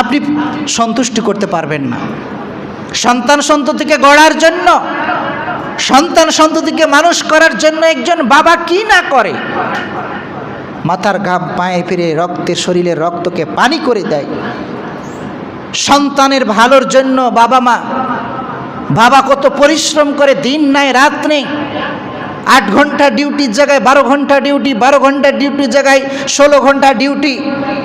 আপনি সন্তুষ্টি করতে পারবেন না। সন্তান সন্ততিকে গড়ার জন্য, সন্তান সন্ততিকে মানুষ করার জন্য একজন বাবা কি না করে? মাথার ঘাম পায়ে ফিরে রক্তের শরীরের রক্তকে পানি করে দেয়। সন্তানের ভালোর জন্য বাবা মা, বাবা কত পরিশ্রম করে, দিন নাই, রাত নেই। আট ঘণ্টা ডিউটির জায়গায় বারো ঘণ্টা ডিউটি, বারো ঘণ্টা ডিউটির জায়গায় ষোলো ঘণ্টা ডিউটি।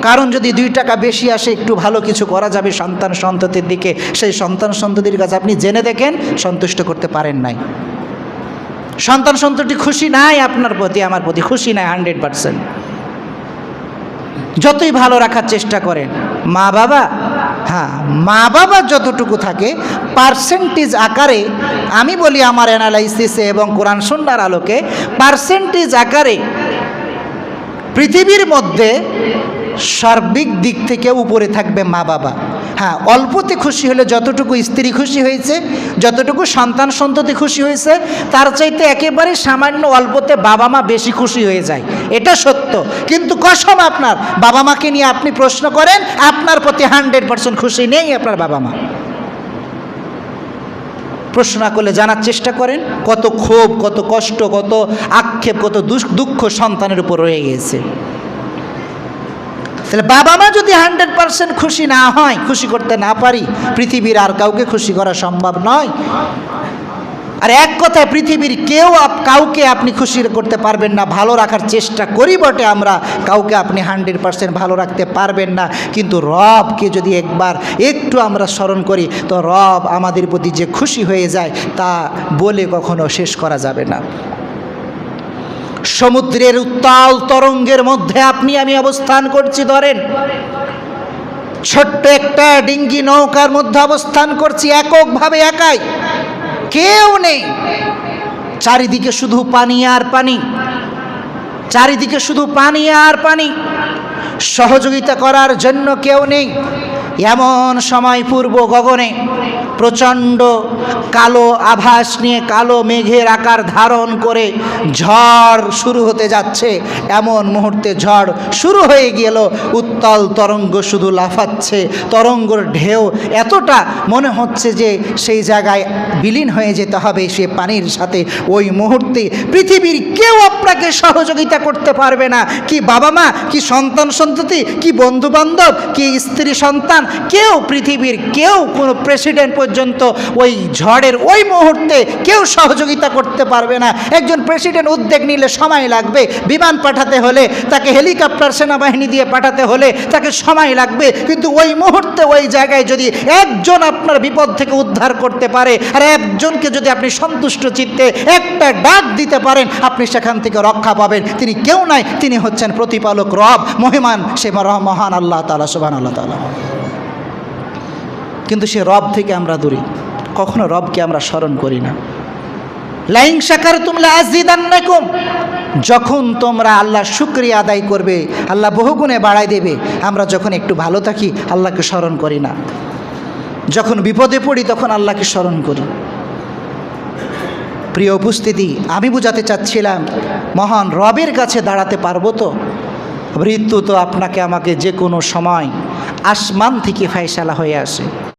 কারণ যদি দুই টাকা বেশি আসে, একটু ভালো কিছু করা যাবে সন্তান সন্ততির দিকে। সেই সন্তান সন্ততির কাছে আপনি জেনে দেখেন, সন্তুষ্ট করতে পারেন নাই। সন্তান সন্ততি খুশি নাই আপনার প্রতি, আমার প্রতি খুশি নাই, হান্ড্রেড পারসেন্ট। যতই ভালো রাখার চেষ্টা করেন, মা বাবা হ্যাঁ মা বাবা যতটুকু থাকে, পার্সেন্টেজ আকারে, আমি বলি আমার অ্যানালাইসিসে এবং কোরআন সন্ন্যার আলোকে, পার্সেন্টেজ আকারে পৃথিবীর মধ্যে সার্বিক দিক থেকে উপরে থাকবে মা বাবা। হ্যাঁ অল্পতে খুশি হলে যতটুকু স্ত্রী খুশি হয়েছে, যতটুকু সন্তান সন্ততি খুশি হয়েছে, তার চাইতে একেবারে সামান্য অল্পতে বাবা মা বেশি খুশি হয়ে যায়। এটা সত্য। কিন্তু কসম আপনার, বাবা মাকে নিয়ে আপনি প্রশ্ন করেন, আপনার প্রতি হান্ড্রেড পার্সেন্ট খুশি নেই আপনার বাবা মা। প্রশ্ন করলে জানার চেষ্টা করেন, কত ক্ষোভ, কত কষ্ট, কত আক্ষেপ, কত দুঃখ সন্তানের উপর রয়ে গিয়েছে তাহলে বাবা মা যদি হান্ড্রেড পার্সেন্ট খুশি না হয়, খুশি করতে না পারি, পৃথিবীর আর কাউকে খুশি করা সম্ভব নয়। আর এক কথায়, পৃথিবীর কেউ কাউকে আপনি খুশি করতে পারবেন না, ভালো রাখার চেষ্টা করি বটে আমরা, কাউকে আপনি হান্ড্রেড পার্সেন্ট ভালো রাখতে পারবেন না। কিন্তু রবকে যদি একবার একটু আমরা স্মরণ করি, তো রব আমাদের প্রতি যে খুশি হয়ে যায়, তা বলে কখনো শেষ করা যাবে না। সমুদ্রের উত্তাল তরঙ্গের মধ্যে আপনি, আমি অবস্থান করছি, ধরেন। ছোট্ট একটা ডিঙ্গি নৌকার মধ্যে অবস্থান করছি, এককভাবে একাই। কেউ নেই। চারিদিকে শুধু পানি আর পানি। চারিদিকে শুধু পানি আর পানি। সহযোগিতা করার জন্য কেউ নেই। এমন সময় পূর্ব গগনে প্রচণ্ড কালো আভাস নিয়ে কালো মেঘের আকার ধারণ করে ঝড় শুরু হতে যাচ্ছে। এমন মুহূর্তে ঝড় শুরু হয়ে গেল। উত্তাল তরঙ্গ শুধু লাফাচ্ছে। তরঙ্গর ঢেউ এতটা মনে হচ্ছে যে সেই জায়গায় বিলীন হয়ে যেতে হবে সে পানির সাথে। ওই মুহূর্তে পৃথিবীর কেউ আপনাকে সহযোগিতা করতে পারবে না। কি বাবা মা, কি সন্তান সন্ততি, কি বন্ধু বান্ধব কি স্ত্রী সন্তান কেউ পৃথিবীর, কেউ কোনো প্রেসিডেন্ট পর্যন্ত ওই ঝড়ের ওই মুহূর্তে কেউ সহযোগিতা করতে পারবে না। একজন প্রেসিডেন্ট উদ্যোগ নিলে সময় লাগবে, বিমান পাঠাতে হলে, তাকে হেলিকপ্টার সেনাবাহিনী দিয়ে পাঠাতে হলে তাকে সময় লাগবে। কিন্তু ওই মুহূর্তে ওই জায়গায় যদি একজন আপনার বিপদ থেকে উদ্ধার করতে পারে, আর একজনকে যদি আপনি সন্তুষ্ট চিত্তে একটা ডাক দিতে পারেন, আপনি সেখান থেকে রক্ষা পাবেন। তিনি কেউ নাই, তিনি হচ্ছেন প্রতিপালক রব, মহিমান, সে মহান আল্লাহ তালা সুবান আল্লাহ তালা কিন্তু সে রব থেকে আমরা দূরে। কখনো রবকে আমরা স্মরণ করি না। লাইং শাকার তুমলা আজিদান্নাকুম। যখন তোমরা আল্লাহ শুক্রিয়া আদায় করবে, আল্লাহ বহুগুণে বাড়াই দেবে, আমরা যখন একটু ভালো থাকি, আল্লাহকে স্মরণ করি না। যখন বিপদে পড়ি, তখন আল্লাহকে স্মরণ করি। প্রিয় উপস্থিতি, আমি বুঝাতে চাচ্ছিলাম, মহান রবের কাছে দাঁড়াতে পারব তো? মৃত্যু তো আপনাকে আমাকে যে কোনো সময় আসমান থেকে ফয়সালা হয়ে আসে।